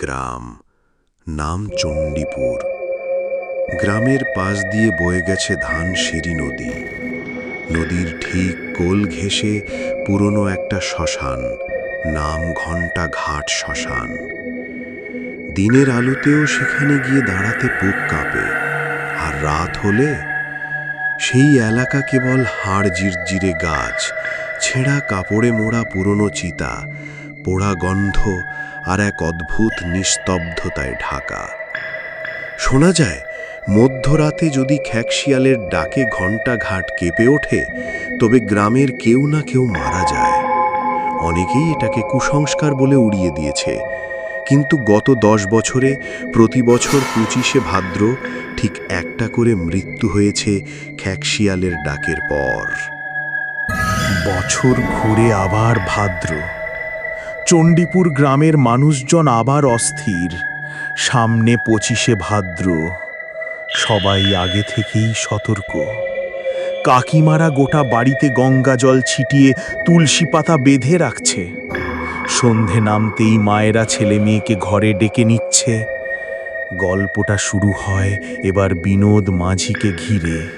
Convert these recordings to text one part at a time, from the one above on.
গ্রাম, নাম চণ্ডীপুর। গ্রামের পাশ দিয়ে বয়ে গেছে ধানসিঁড়ি নদী। নদীর ঠিক কোল ঘেঁষে পুরনো একটা শ্মশান, নাম ঘণ্টা ঘাট শ্মশান। দিনের আলোতেও সেখানে গিয়ে দাঁড়াতে বুক কাঁপে, আর রাত হলে সেই এলাকা কেবল হাড় জিরজিরে গাছ, ছেঁড়া কাপড়ে মোড়া পুরনো চিতা, পোড়া গন্ধ আর এক অদ্ভুত নিস্তব্ধতায় ঢাকা। শোনা যায়, মধ্যরাতে যদি খ্যাকশিয়ালের ডাকে ঘণ্টা ঘাট কেঁপে ওঠে, তবে গ্রামের কেউ না কেউ মারা যায়। অনেকেই এটাকে কুসংস্কার বলে উড়িয়ে দিয়েছে। কিন্তু গত দশ বছরে প্রতি বছর পঁচিশে ভাদ্র ঠিক একটা করে মৃত্যু হয়েছে খ্যাকশিয়ালের ডাকের পর। বছর ঘুরে আবার ভাদ্র। চণ্ডীপুর গ্রামের মানুষজন আবার অস্থির। সামনে পঁচিশে ভাদ্র। সবাই আগে থেকেই সতর্ক। কাকিমারা গোটা বাড়িতে গঙ্গা জল ছিটিয়ে তুলসী পাতা বেঁধে রাখছে। সন্ধে নামতেই মায়েরা ছেলে মেয়েকে ঘরে ডেকে নিচ্ছে। গল্পটা শুরু হয় এবার বিনোদ মাঝিকে ঘিরে।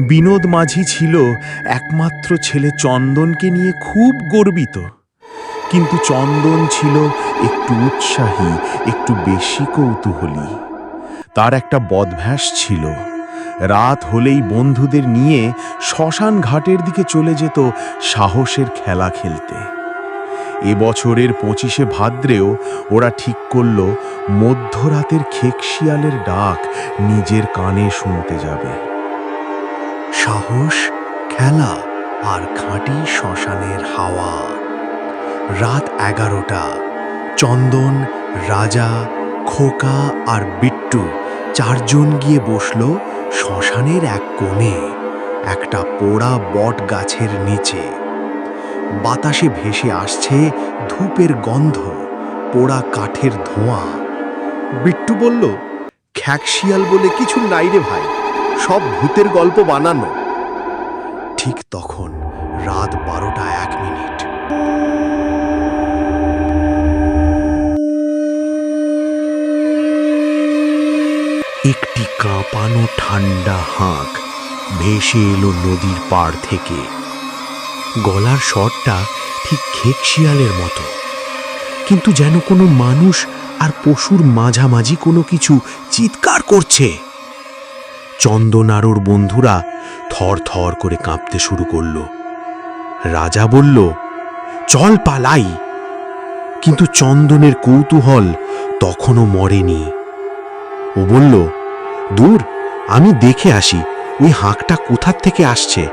বিনোদ মাঝি ছিল একমাত্র ছেলে চন্দনকে নিয়ে খুব গর্বিত। কিন্তু চন্দন ছিল একটু উৎসাহী, একটু বেশি কৌতূহলী। তার একটা বদভ্যাস ছিল। রাত হলেই বন্ধুদের নিয়ে শ্মশান ঘাটের দিকে চলে যেত সাহসের খেলা খেলতে। এবছরের পঁচিশে ভাদ্রেও ওরা ঠিক করল, মধ্যরাতের খেকশিয়ালের ডাক নিজের কানে শুনতে যাবে। সাহস, খেলা আর খাঁটি শ্মশানের হাওয়া। রাত এগারোটা। চন্দন, রাজা, খোকা আর বিট্টু চারজন গিয়ে বসল শ্মশানের এক কোণে, একটা পোড়া বট গাছের নিচে। বাতাসে ভেসে আসছে ধূপের গন্ধ, পোড়া কাঠের ধোঁয়া। বিট্টু বলল খ্যাকশিয়াল বলে কিছু নাই রে ভাই, সব ভূতের গল্প বানানো। ঠিক তখন রাত বারোটা একটি কাঁপানো ঠান্ডা হাঁক ভেসে এলো নদীর পাড় থেকে। গলার স্বরটা ঠিক খেকশিয়ালের মতো। কিন্তু যেন কোনো মানুষ আর পশুর মাঝামাঝি কোনো কিছু চিৎকার করছে। চন্দন আর বন্ধুরা থর থর করে কাঁপতে শুরু করল। রাজা বলল, চল পালাই। কিন্তু চন্দনের কৌতূহল তখনও মরেনি। ও বলল, দূর, আমি দেখে আসি ওই হাঁকটা কোথার থেকে আসছে?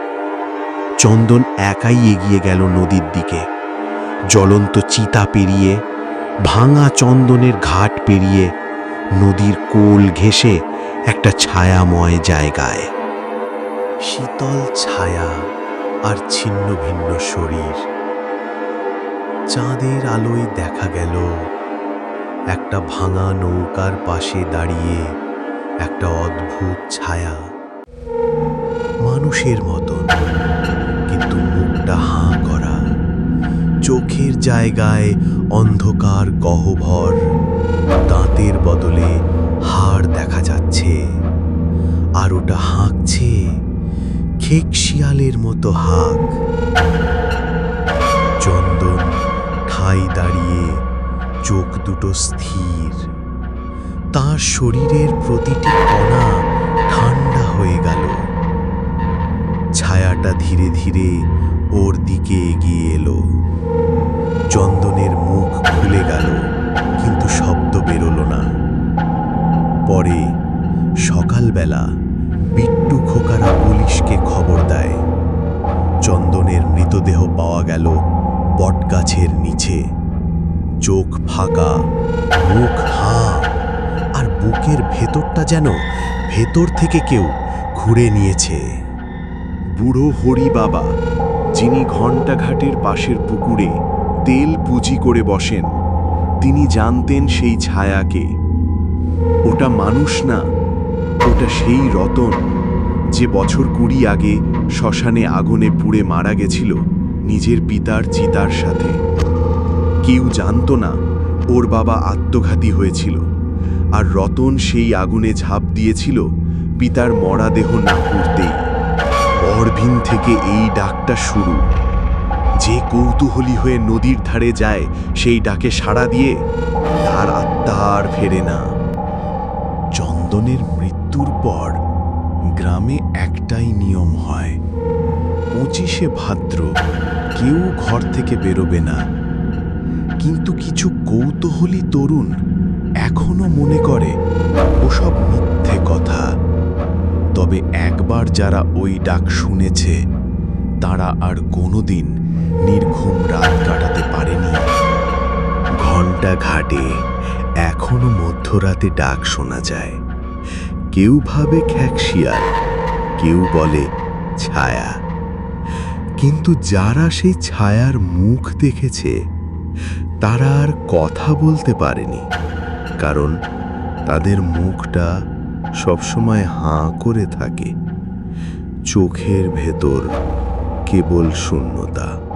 চন্দন একাই এগিয়ে গেল নদীর দিকে। জ্বলন্ত চিতা পেরিয়ে, ভাঙা চন্দনের ঘাট পেরিয়ে, নদীর কোল ঘেঁষে একটা ছায়াময় জায়গায়। শীতল ছায়া আর ছিন্ন ভিন্ন শরীর। চাঁদের আলোয় দেখা গেল একটা ভাঙা নৌকার পাশে দাঁড়িয়ে একটা অদ্ভুত ছায়া। মানুষের মতন, কিন্তু মুখটা হাঁ করা। চোখের জায়গায় অন্ধকার গহ্বর। দাঁতের বদলে হাড় দেখা যাচ্ছে। আর ওটা হাঁকছে খেক শিয়ালের মতো হাঁক। চন্দন ঠাই দাঁড়িয়ে চোখ দুটো স্থির। তার শরীরের প্রতিটি কণা ঠান্ডা হয়ে গেল। ছায়াটা ধীরে ধীরে ওর দিকে এগিয়ে এলো। চন্দনের মুখ খুলে গেল, কিন্তু শব্দ বেরোলো না। পরে সকালবেলা বিট্টু খোকারা পুলিশকে খবর দেয়। চন্দনের মৃতদেহ পাওয়া গেল বটগাছের নিচে। চোখ ফাঁকা, মুখ হাঁ, আর বুকের ভেতরটা যেন ভেতর থেকে কেউ ঘুরে নিয়েছে। বুড়ো হরি বাবা, যিনি ঘণ্টাঘাটের পাশের পুকুরে তেল পুঁজি করে বসেন, তিনি জানতেন সেই ছায়াকে। ওটা মানুষ না, ওটা সেই রতন, যে বছর কুড়ি আগে শ্মশানে আগুনে পুড়ে মারা গেছিল নিজের পিতার চিতার সাথে। কেউ জানতো না ওর বাবা আত্মঘাতী হয়েছিল। আর রতন সেই আগুনে ঝাঁপ দিয়েছিল পিতার মরা দেহ না পুড়তেই। অরভিন থেকে এই ডাকটা শুরু। যে কৌতূহলী হয়ে নদীর ধারে যায়, সেই ডাকে সাড়া দিয়ে তার আত্মা আর ফেরে না। চন্দনের মৃত্যুর পর গ্রামে একটাই নিয়ম হয়, পঁচিশে ভাদ্র কেউ ঘর থেকে বেরোবে না। কিন্তু কিছু কৌতূহলী তরুণ এখনও মনে করে ওসব মিথ্যে কথা। তবে একবার যারা ওই ডাক শুনেছে, তারা আর কোনোদিন নির্ঘুম রাত কাটাতে পারেনি। ঘণ্টা ঘাটে এখনও মধ্যরাতে ডাক শোনা যায়। কেউ ভাবে খ্যাকশিয়াল কেউ বলে ছায়া। কিন্তু যারা সেই ছায়ার মুখ দেখেছে তারা আর কথা বলতে পারেনি, কারণ তাদের মুখটা সবসময় হাঁ করে থাকে। চোখের ভেতর কেবল শূন্যতা।